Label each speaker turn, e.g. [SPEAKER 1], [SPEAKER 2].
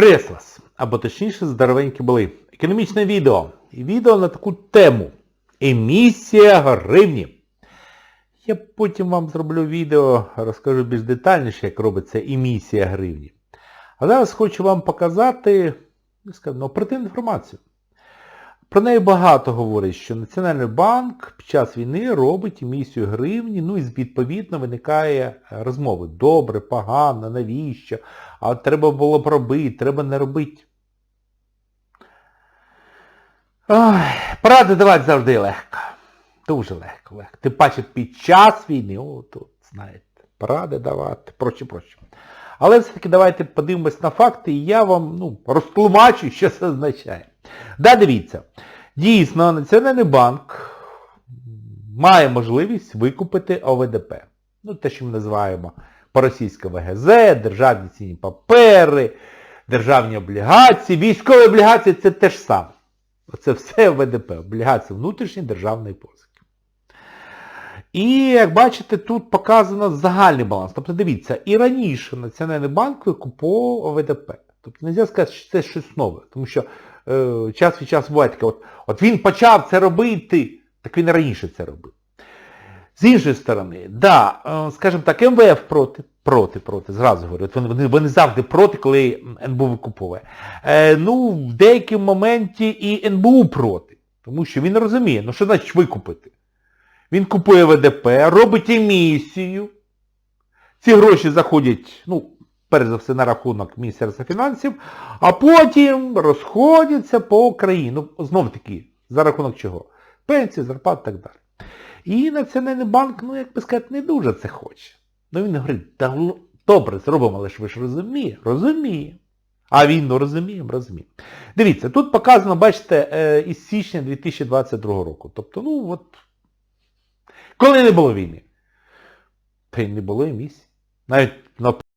[SPEAKER 1] Прислас, або точніше здоровенькі були. Економічне відео. Відео на таку тему. Емісія гривні. Я потім вам зроблю відео, розкажу більш детальніше, як робиться емісія гривні. А зараз хочу вам показати, ну, скажімо, оперативну інформацію. Про неї багато говорять, що Національний банк під час війни робить емісію гривні, ну і відповідно виникає розмови. Добре, погано, навіщо? А треба було б робити, треба не робити. Поради давати завжди легко. Дуже легко, легко. Ти бачиш під час війни, о, тут, знаєте, поради давати, проче, проче. Але все-таки давайте подивимось на факти, і я вам ну, розтлумачу, що це означає. Да, дивіться. Дійсно, Національний банк має можливість викупити ОВДП. Ну, те, що ми називаємо по-російськи ВГЗ, державні цінні папери, державні облігації, військові облігації це те ж саме. Оце все ВДП, облігації внутрішньої державної позики. І, як бачите, тут показано загальний баланс. Тобто, дивіться, і раніше Національний банк викуповував ОВДП. Тобто, не можна сказати, що це щось нове. Тому що е, час від часу таке, от, от він почав це робити, так він раніше це робив. З іншої сторони, да, е, скажімо так, МВФ проти, проти, проти, зразу говорю, от вони, вони завжди проти, коли НБУ викуповує. Е, ну, в деякому моменті і НБУ проти. Тому що він розуміє, ну що значить викупити? Він купує ВДП, робить емісію. Ці гроші заходять, ну, перш за все, на рахунок Міністерства фінансів, а потім розходяться по країні. Ну, знов таки, за рахунок чого? Пенсії, зарплат і так далі. І Національний банк, ну, як би сказати, не дуже це хоче. Ну він говорить, да, ну, добре, зробимо, але ж ви ж розумієте, розуміємо. А він, ну розуміємо, розуміємо. Дивіться, тут показано, бачите, е, із січня 2022 року. Тобто, ну от, коли не було війни. Та й не було і місць. Навіть на